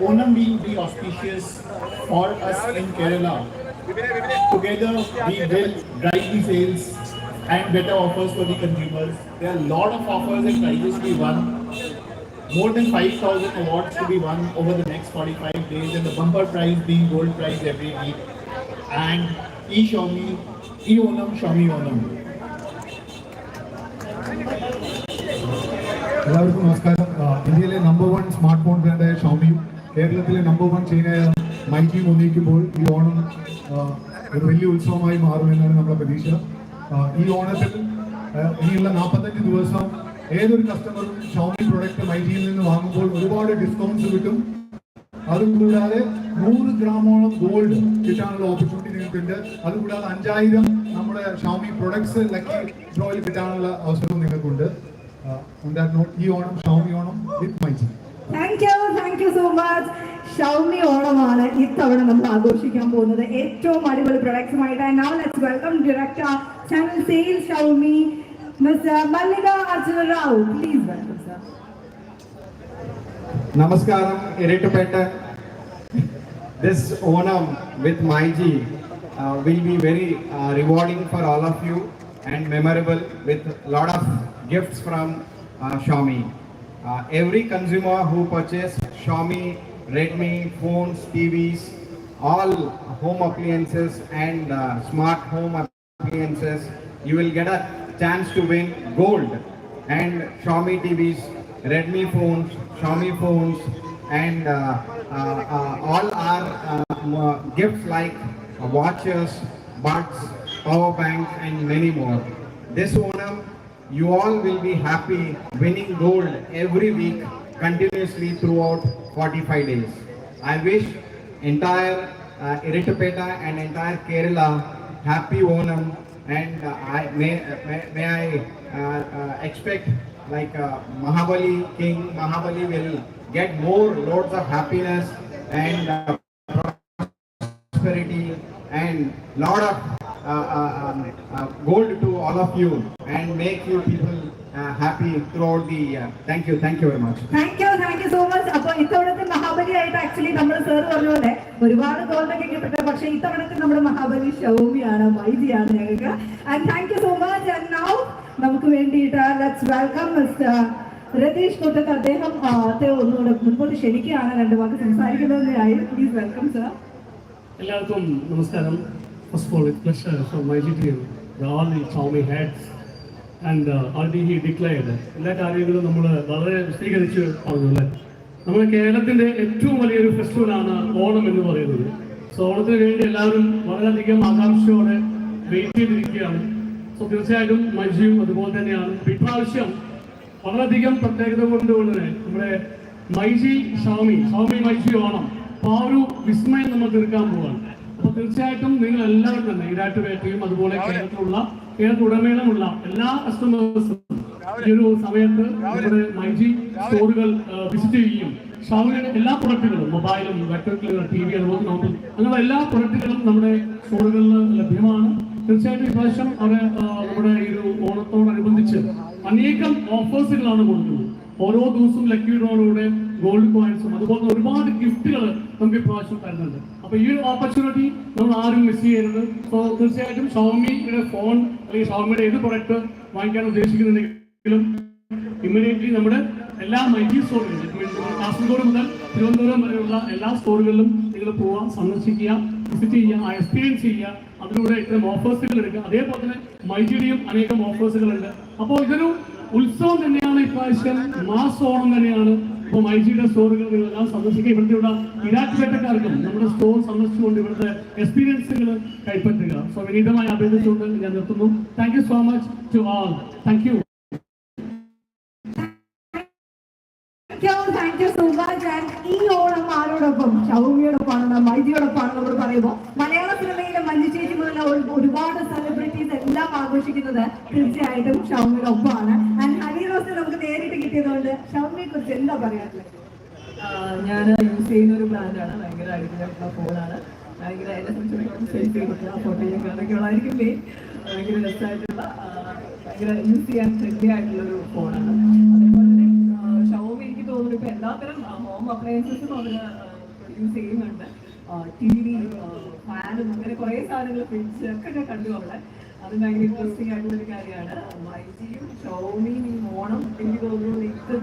Onam being the auspicious for us in Kerala, together we will drive the sales and better offers for the consumers. There are a lot of offers and prizes to be won. More than 5,000 awards to be won over the next 45 days, and the bumper prize being gold prize every week. And e Xiaomi, e Onam, Xiaomi Onam. എല്ലാവർക്കും നമസ്കാരം ആ, ഇന്ത്യയിലെ number one smart phone ബ്രാൻഡായ ഷോമിയും കേരളത്തിലെ number one ചെയിനായ മൈക്കി ഒന്നിക്കുമ്പോൾ ഈ ഓണം ഒരു വലിയ ഉത്സവമായി മാറുമെന്നാണ് നമ്മുടെ പ്രതീക്ഷ. ഈ ഓണത്തിൽ ഇനിയുള്ള നാൽപ്പത്തഞ്ച് ദിവസം ഏതൊരു കസ്റ്റമറും ഷോമി പ്രൊഡക്റ്റ് മൈജിയിൽ നിന്ന് വാങ്ങുമ്പോൾ ഒരുപാട് ഡിസ്കൗണ്ട്സ് കിട്ടും. അതുകൂടാതെ നൂറ് ഗ്രാമോളം ഗോൾഡ് കിട്ടാനുള്ള ഓപ്പർച്യൂണിറ്റി നിങ്ങൾക്കുണ്ട് അതുകൂടാതെ അഞ്ചായിരം നമ്മുടെ ഷോമി പ്രൊഡക്ട്സ് ലക്കി ഡ്രോയിൽ കിട്ടാനുള്ള അവസരവും നിങ്ങൾക്കുണ്ട്. ഈ Onam Xiaomi Onam with myG Thank you thank you so much Xiaomi ഓണമാണ് ഇത്തവണ നമ്മൾ ആഘോഷിക്കാൻ പോകുന്നത് ഏറ്റവും അടിപൊളി പ്രൊഡക്ട്സുമായിട്ട് now let's welcome director channel sale Xiaomi mister Mallika Arjuna Rao please welcome sir Namaskaram, Irritapeta. This Onam with Maiji uh, will be very uh, rewarding for all of you and memorable with a lot of gifts from uh, Xiaomi. Uh, every consumer who purchase Xiaomi, Redmi, phones, TVs, all home appliances and uh, smart home appliances, you will get a chance to win gold and Xiaomi TVs, Redmi phones, Xiaomi phones, and uh, uh, uh, all our uh, gifts like watches, buds, power banks, and many more. This Onam, you all will be happy winning gold every week continuously throughout 45 days. I wish entire uh, and entire Kerala happy Onam and uh, I may, may, may I uh, uh, expect like uh, Mahabali King, Mahabali will get more loads of happiness and uh, prosperity and lot of gold to all of you and make you people uh, happy throughout the year. Thank you, thank you very much. Thank you thank you so much അപ്പൊ ഇത്തവണത്തെ മഹാബലി ആയിട്ട് actually നമ്മൾ sir പറഞ്ഞ പോലെ ഒരുപാട് gold ഒക്കെ കിട്ടട്ടെ പക്ഷെ ഇത്തവണത്തെ നമ്മുടെ മഹാബലി ഷൗമിയാണ് മൈജിയാണ് ഞങ്ങൾക്ക്. And thank you so much and now നമുക്ക് വേണ്ടിയിട്ട് let's welcome mister Ratheesh Kottath അദ്ദേഹം ഒന്നുകൂടെ മുൻപോട്ട് ക്ഷണിക്കുകയാണ്. രണ്ട് വാക്ക് സംസാരിക്കുന്നതിനായി. പ്ലീസ് വെൽക്കം സർ എല്ലാവർക്കും നമസ്കാരം. First of all it pleasure from myG team all the Xiaomi heads and already he declared എല്ലാ കാര്യങ്ങളും നമ്മൾ വളരെ വിശദീകരിച്ച് പറഞ്ഞു അല്ലേ നമ്മുടെ കേരളത്തിന്റെ ഏറ്റവും വലിയൊരു ഫെസ്റ്റിവലാണ് ഓണം എന്ന് പറയുന്നത്. സോ ഓണത്തിന് വേണ്ടി എല്ലാവരും വളരെയധികം ആകാംക്ഷയോടെ വെയിറ്റ് ചെയ്തിരിക്കുകയാണ്. സോ തീർച്ചയായിട്ടും മജിയും അതുപോലെ തന്നെയാണ്. ഇപ്രാവശ്യം വളരെയധികം പ്രത്യേകത കൊണ്ടുകൊണ്ട് നമ്മുടെ മൈജി ഷാമി ഷാമി മൈജി ഓണം ആ ഒരു വിസ്മയം നമ്മൾ തീർക്കാൻ പോവാണ്. അപ്പൊ തീർച്ചയായിട്ടും നിങ്ങൾ എല്ലാവരും തന്നെ ഈരാട്ടുപേട്ടയും അതുപോലെ കേരളത്തിലുള്ള കേരളത്തിലുടനീളമുള്ള എല്ലാ കസ്റ്റമേഴ്സും ഈ ഒരു സമയത്ത് നമ്മുടെ മൈജി സ്റ്റോറുകൾ വിസിറ്റ് ചെയ്യുകയും ഷാമിയുടെ എല്ലാ പ്രൊഡക്റ്റുകളും മൊബൈലും ഇലക്ട്രിക്കൽ ടി വി അതുപോലെ നോക്കും അങ്ങനെയുള്ള എല്ലാ പ്രൊഡക്റ്റുകളും നമ്മുടെ സ്റ്റോറുകളിൽ ലഭ്യമാണ്. തീർച്ചയായിട്ടും ഇപ്രാവശ്യം അവരെ ആ, നമ്മുടെ ഈ ഒരു ഓണത്തോടനുബന്ധിച്ച് അനേകം ഓഫേഴ്സുകളാണ് കൊടുക്കുന്നത്. ഓരോ ദിവസവും ലക്കി ഡ്രോയിലൂടെ ഗോൾഡ് കോയിൻസും അതുപോലെ ഒരുപാട് ഗിഫ്റ്റുകൾ നമുക്ക് ഇപ്രാവശ്യം തരുന്നുണ്ട്. അപ്പൊ ഈ ഒരു ഓപ്പർച്യൂണിറ്റി നമ്മൾ ആരും മിസ് ചെയ്യരുത്. സോ തീർച്ചയായിട്ടും ഷോമിയുടെ ഫോൺ അല്ലെങ്കിൽ ഷോമിയുടെ ഏത് പ്രൊഡക്റ്റ് വാങ്ങിക്കാൻ ഉദ്ദേശിക്കുന്നുണ്ടെങ്കിലും ഇമ്മീഡിയറ്റ്ലി നമ്മുടെ എല്ലാ മൈറ്റി സ്റ്റോറുകളിലും കാസർഗോഡ് മുതൽ തിരുവനന്തപുരം വരെയുള്ള എല്ലാ സ്റ്റോറുകളിലും നിങ്ങൾ പോവാം സന്ദർശിക്കുക വിസിറ്റ് ചെയ്യുക എക്സ്പീരിയൻസ് ചെയ്യുക. അതിലൂടെ ഇത്തരം ഓഫേഴ്സുകൾ എടുക്കുക. അതേപോലെ തന്നെ മൈജിയുടെയും അനേകം ഓഫേഴ്സുകളുണ്ട് അപ്പോൾ ഇതൊരു ഉത്സവം തന്നെയാണ് ഇപ്രാവശ്യം മാസ് ഓണം തന്നെയാണ് ഐ ജിയുടെ സ്റ്റോറുകൾ നിങ്ങളെല്ലാം സന്ദർശിക്കുക. ഇവിടുത്തെ ഇവിടെ ഇരാറ്റുപേട്ടക്കാർക്കും നമ്മുടെ സ്റ്റോർ സന്ദർശിച്ചുകൊണ്ട് ഇവിടുത്തെ എക്സ്പീരിയൻസുകൾ കൈപ്പറ്റുക. സോ വിനീതമായി അഭ്യർത്ഥിച്ചുകൊണ്ട് ഞാൻ നിർത്തുന്നു. Thank so much to all thank you ഈ പറയുമ്പോൾ മലയാള സിനിമയിലെ മഞ്ജു ചേച്ചി മുതൽ ഒരു- ഒരുപാട് സെലിബ്രിറ്റീസ് എല്ലാം ആഘോഷിക്കുന്നത് തീർച്ചയായിട്ടും ഷൗമിയുടെ ഒപ്പമാണ്. പറയാനുള്ളത്? ഞാൻ യൂസ് ചെയ്യുന്ന ഒരു ബ്രാൻഡാണ് ഭയങ്കര അടിപൊളിയായിട്ടുള്ള ഫോണാണ് ഭയങ്കര എന്നെ സംബന്ധിച്ചിടത്തോളം സെൽഫി കൊടുക്കുക ഫോട്ടോ ചെയ്യുക അതൊക്കെ ഉള്ളതായിരിക്കും മെയിൻ ഭയങ്കര രസമായിട്ടുള്ള ഭയങ്കര യൂസ് ചെയ്യാൻ ഫ്രണ്ട്ലി ആയിട്ടുള്ള ഒരു ഫോണാണ് അതേപോലെ തന്നെ ഷവോമി എനിക്ക് തോന്നുന്നു തോന്നുന്നു ഇപ്പൊ എല്ലാത്തരം ഹോം അപ്ലയൻസസും അവർ യൂസ് ചെയ്യുന്നുണ്ട്. ടി വി ഫാനും അങ്ങനെ കുറെ സാധനങ്ങൾ ഫ്രിഡ്ജ് ഒക്കെ കണ്ടു അവിടെ. അത് ഭയങ്കര ഇൻട്രസ്റ്റിംഗ് ആയിട്ടുള്ള ഒരു കാര്യമാണ് മൈജിയും ഷോമിയും ഓണം എനിക്ക് തോന്നുന്നു. നിങ്ങൾക്ക്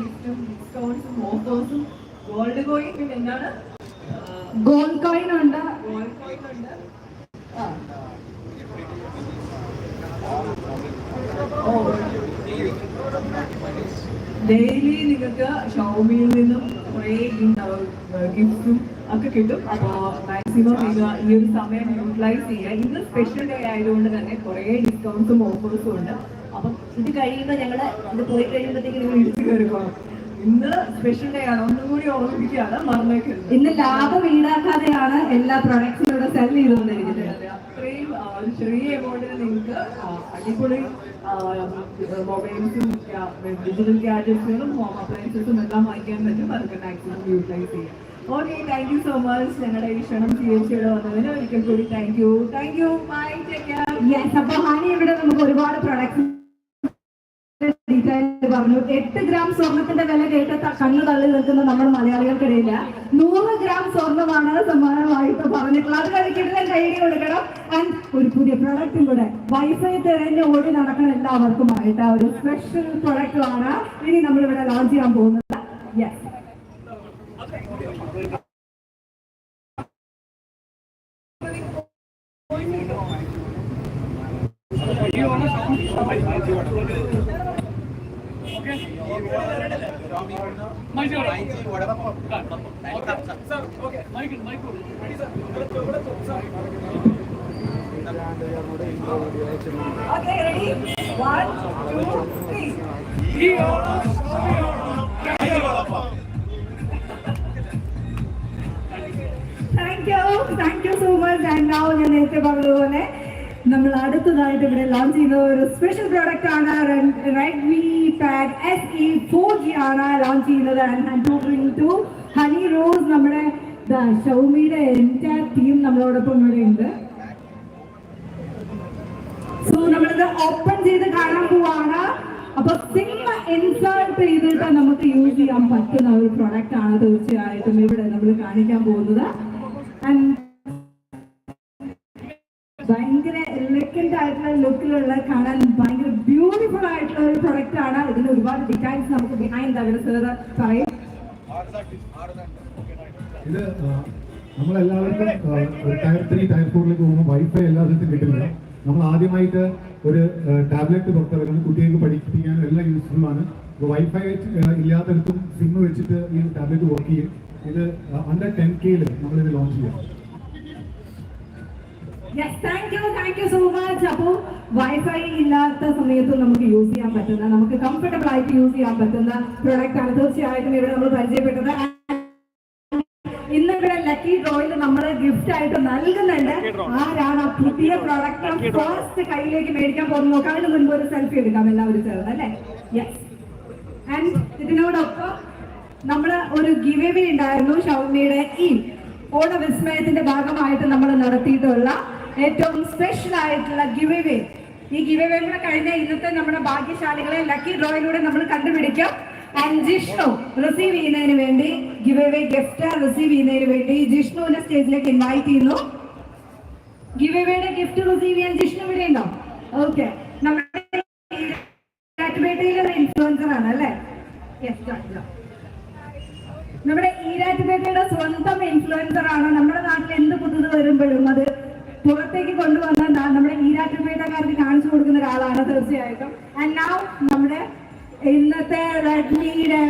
ഗിഫ്റ്റും ഡിസ്കൗണ്ട്സും ഓഫേഴ്സും ഗോൾഡ് കോയിൻ പിന്നെ എന്താണ് ഗോൾഡ് കോയിൻ ഉണ്ട്. ഗോൾഡ് കോയിൻ ഉണ്ട്. ഡെയിലി നിങ്ങൾക്ക് ഷോമിയിൽ നിന്നും കുറേ ഗിഫ്റ്റ്സും ഒക്കെ കിട്ടും. അപ്പോൾ മാക്സിമം നിങ്ങൾ ഈ ഒരു സമയം യൂട്ടിലൈസ് ചെയ്യുക. ഇന്ന് സ്പെഷ്യൽ ഡേ ആയതുകൊണ്ട് തന്നെ കുറേ ഡിസ്കൗണ്ട്സും ഓഫേഴ്സും ഉണ്ട്. ഇത് കഴിയുമ്പോൾ ഞങ്ങൾ ഇത് പോയി കഴിയുമ്പോഴത്തേക്കും ഇന്ന് സ്പെഷ്യൽ ഡേ ആണ്. ഒന്നും കൂടി ഓർമ്മിപ്പിക്കുകയാണ്. മറന്നേക്കരുത്. ഇന്ന് ലാഭം ഈടാക്കാതെയാണ് എല്ലാ പ്രൊഡക്ട്സും ഇവിടെ സെൽ ചെയ്തുകൊണ്ടിരിക്കുന്നത്. അതെ, അത്രയും ഒരു ചെറിയ എമൗണ്ടിൽ നിങ്ങൾക്ക് അടിപൊളി മൊബൈൽസും ഡിജിറ്റൽ ഗാഡ്ജറ്റ്സുകളും ഹോം അപ്ലയൻസസും എല്ലാം വാങ്ങിക്കാൻ പറ്റും. അതൊക്കെ മാക്സിമം യൂട്ടിലൈസ് ചെയ്യാം. Okay thank you so much ഞങ്ങളുടെ ഈ ക്ഷണം സ്വീകരിച്ചിവിടെ വന്നതിന് ഒരിക്കൽ കൂടി thank you thank you bye take care yes അപ്പൊ ഹാനി ഇവിടെ നമുക്ക് ഒരുപാട് പ്രൊഡക്ട്സ് ഡീറ്റെയിൽ പറഞ്ഞു. എട്ട് ഗ്രാം സ്വർണത്തിന്റെ വില കേട്ട് കണ്ണു തള്ളി നിൽക്കുന്ന നമ്മൾ മലയാളികൾക്കിടയില്ല നൂറ് ഗ്രാം സ്വർണമാണ് സമ്മാനമായിട്ട് പറഞ്ഞിട്ടുള്ളത്. അത് കളിക്കില്ല കൈഡി കൊടുക്കണം. ഒരു പുതിയ പ്രൊഡക്റ്റും കൂടെ. വൈഫൈ തിരഞ്ഞ് ഓടി നടക്കണം എല്ലാവർക്കും ആയിട്ട് ഒരു സ്പെഷ്യൽ പ്രൊഡക്റ്റുമാണ് ഇനി നമ്മൾ ഇവിടെ ലോഞ്ച് ചെയ്യാൻ പോകുന്നത്. Yes Okay, ready? One, two, three. Thank you so much and now ഞാൻ നേരത്തെ പറഞ്ഞതുപോലെ നമ്മൾ അടുത്തതായിട്ട് ഇവിടെ ലോഞ്ച് ചെയ്യുന്ന ഒരു സ്പെഷ്യൽ പ്രോഡക്റ്റ് ആണ് Redmi pad S E four G ആണ് ലോഞ്ച് ചെയ്യുന്നത്. ആൻഡ് ടു ഹണി റോസ് നമ്മുടെ ഷൗമിയുടെ എന്റയർ ടീം നമ്മളോടൊപ്പം ഇവിടെ ഉണ്ട്. സോ നമ്മളിത് ഓപ്പൺ ചെയ്ത് കാണാൻ പോവാണ്. അപ്പൊ സിം ഇൻസേർട്ട് ചെയ്തിട്ട് നമുക്ക് യൂസ് ചെയ്യാൻ പറ്റുന്ന ഒരു പ്രൊഡക്റ്റ് ആണ് തീർച്ചയായിട്ടും ഇവിടെ നമ്മൾ കാണിക്കാൻ പോകുന്നത്. And ഭയങ്കര എലഗന്റ് ആയിട്ടുള്ള ലുക്കിലുള്ള കാണാൻ ഭയങ്കര ബ്യൂട്ടിഫുൾ ആയിട്ടുള്ള ഒരു പ്രൊഡക്റ്റ് ആണ്. ഇതിന് ഒരുപാട് ഡിറ്റൈൽസ് നമുക്ക് ബിഹൈൻഡ് അവർ സാർ പറയും. ഇത് നമ്മളെല്ലാവർക്കും വൈഫൈ എല്ലാ കിട്ടില്ല നമ്മൾ ആദ്യമായിട്ട് ഒരു ടാബ്ലറ്റ് പുറത്തിറങ്ങുന്നത് കുട്ടികൾക്ക് പഠിപ്പിക്കാനും എല്ലാം യൂസ്ഫുൾ ആണ്. വൈഫൈ ഇല്ലാത്തടത്തും സിമ്മ് വെച്ചിട്ട് ഈ ടാബ്ലറ്റ് വർക്ക് ചെയ്യും. ഇത് അണ്ടർ ടെൻ കെയിൽ നമ്മളിത് ലോഞ്ച് ചെയ്യാം. സോ മച്ച് അപ്പോൾ വൈഫൈ ഇല്ലാത്ത സമയത്ത് നമുക്ക് യൂസ് ചെയ്യാൻ പറ്റുന്ന നമുക്ക് കംഫർട്ടബിൾ ആയിട്ട് യൂസ് ചെയ്യാൻ പറ്റുന്ന പ്രൊഡക്റ്റ് ആണ്. തീർച്ചയായിട്ടും ഇവിടെ നമ്മൾ പരിചയപ്പെട്ടത്. ഇന്ന് ഇവിടെ ലക്കി ഡ്രോയിൽ നമ്മൾ ഗിഫ്റ്റ് ആയിട്ട് നൽകുന്നുണ്ട്. ആരാണ് ആ പുതിയ പ്രൊഡക്റ്റ് ഫസ്റ്റ് കയ്യിലേക്ക് മേടിക്കാൻ പോകുന്നത് നോക്കാം. അതിന് മുൻപ് ഒരു സെൽഫി എടുക്കാം എല്ലാവരും ചേർന്ന് അല്ലേ? യെസ് ആൻഡ് ഇതിനോടൊപ്പം നമ്മൾ ഒരു ഗിവ് ഉണ്ടായിരുന്നു ഷൗമിയുടെ ഈ ഓണവിസ്മയത്തിന്റെ ഭാഗമായിട്ട് നമ്മൾ നടത്തിയിട്ടുള്ള ഏറ്റവും സ്പെഷ്യൽ ആയിട്ടുള്ള ഗിവ് വേ ഈ ഗിവ് വേ കൂടെ കഴിഞ്ഞ ഇന്നത്തെ നമ്മുടെ ഭാഗ്യശാലികളെ ലക്കി ഡ്രോയിലൂടെ നമ്മൾ കണ്ടുപിടിക്കാം. ആൻഡ് ജിഷ്ണു റിസീവ് ചെയ്യുന്നതിന് വേണ്ടി ഗിവ് വേ ഗിഫ്റ്റ് റിസീവ് ചെയ്യുന്നതിന് വേണ്ടി ജിഷ്ണുവിനെ സ്റ്റേജിലേക്ക് ഇൻവൈറ്റ് ചെയ്യുന്നു. ഗിവ് വേയുടെ ഗിഫ്റ്റ് റിസീവ് ചെയ്യാൻ ജിഷ്ണു ഇവിടെ ഉണ്ടോ? ഓക്കെ നമ്മുടെ ഇൻഫ്ലുവൻസർ ആണ് അല്ലേ? നമ്മുടെ ഈരാറ്റുപേട്ടയുടെ സ്വന്തം ഇൻഫ്ലുവൻസർ ആണ്. നമ്മുടെ നാട്ടിൽ എന്ത് പുതുത് വരുമ്പോഴും അത് പുറത്തേക്ക് കൊണ്ടുവന്ന നമ്മുടെ ഈരാറ്റുപേട്ടക്കാർക്ക് കാണിച്ചു കൊടുക്കുന്ന ഒരാളാണ് തീർച്ചയായിട്ടും. ആൻഡ് നൗ നമ്മുടെ ഇന്നത്തെ റെഡ്മിയുടെ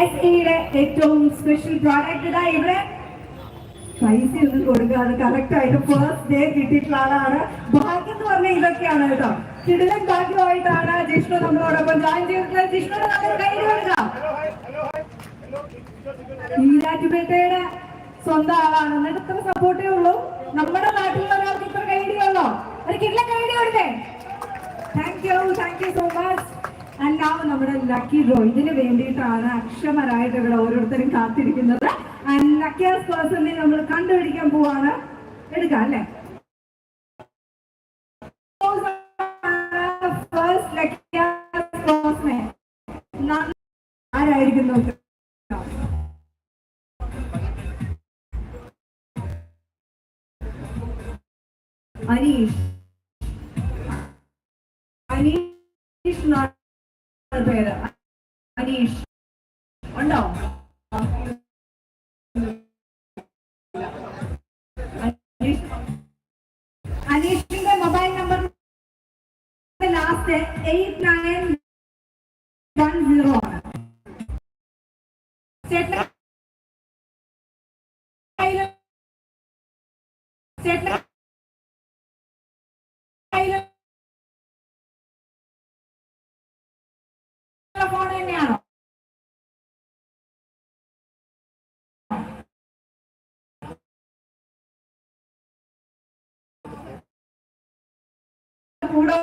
എസ് ഇയുടെ ഏറ്റവും സ്പെഷ്യൽ പ്രോഡക്റ്റ് ഇതാ ഇവിടെ. പൈസ ഒന്നും കൊടുക്കാതെ കറക്റ്റ് ആയിട്ട് ഫസ്റ്റ് ഡേ കിട്ടിയിട്ടുള്ള ആളാണ്. ഭാഗ്യം എന്ന് പറഞ്ഞാൽ ഇതൊക്കെയാണ് കേട്ടോ. കിടിലൻ ഭാഗ്യമായിട്ടാണ് ജിഷ്ണു നമ്മളോടൊപ്പം ജോയിൻ ചെയ്തിട്ടുള്ളത്. ജിഷ്ണു കൈ കൊടുക്കാം ഈരാറ്റുപേട്ടയുടെ സ്വന്തം ആളാണ്. എന്നിട്ട് ഇത്ര സപ്പോർട്ടേ ഉള്ളൂ. നമ്മുടെ നാട്ടിലുള്ള ഒരാൾക്ക് ഇത്ര കൈഡിയുള്ളോ ഒരു കിടിലൻ കൈഡി കൊടുത്തേ thank you thank you so much നാ നമ്മുടെ ലക്കി ഡ്രോ ഇതിന് വേണ്ടിയിട്ടാണ് അക്ഷമരായിട്ട് ഇവിടെ ഓരോരുത്തരും കാത്തിരിക്കുന്നത്. ആൻഡ് ലക്കിയസ്റ്റ് പേഴ്സണെ നമ്മൾ കണ്ടുപിടിക്കാൻ പോവാണ്. എടുക്കാം അല്ലേ? ആരായിരിക്കും നോക്കുക അനീഷ് അനീഷ് എന്നാണ് പേര് അനീഷ് ഉണ്ടോ last eight nine one zero ആണ് ചേട്ടൻ കയ്യില് ചേട്ടൻ കയ്യില് ഫോൺ തന്നെയാണോ കൂടെ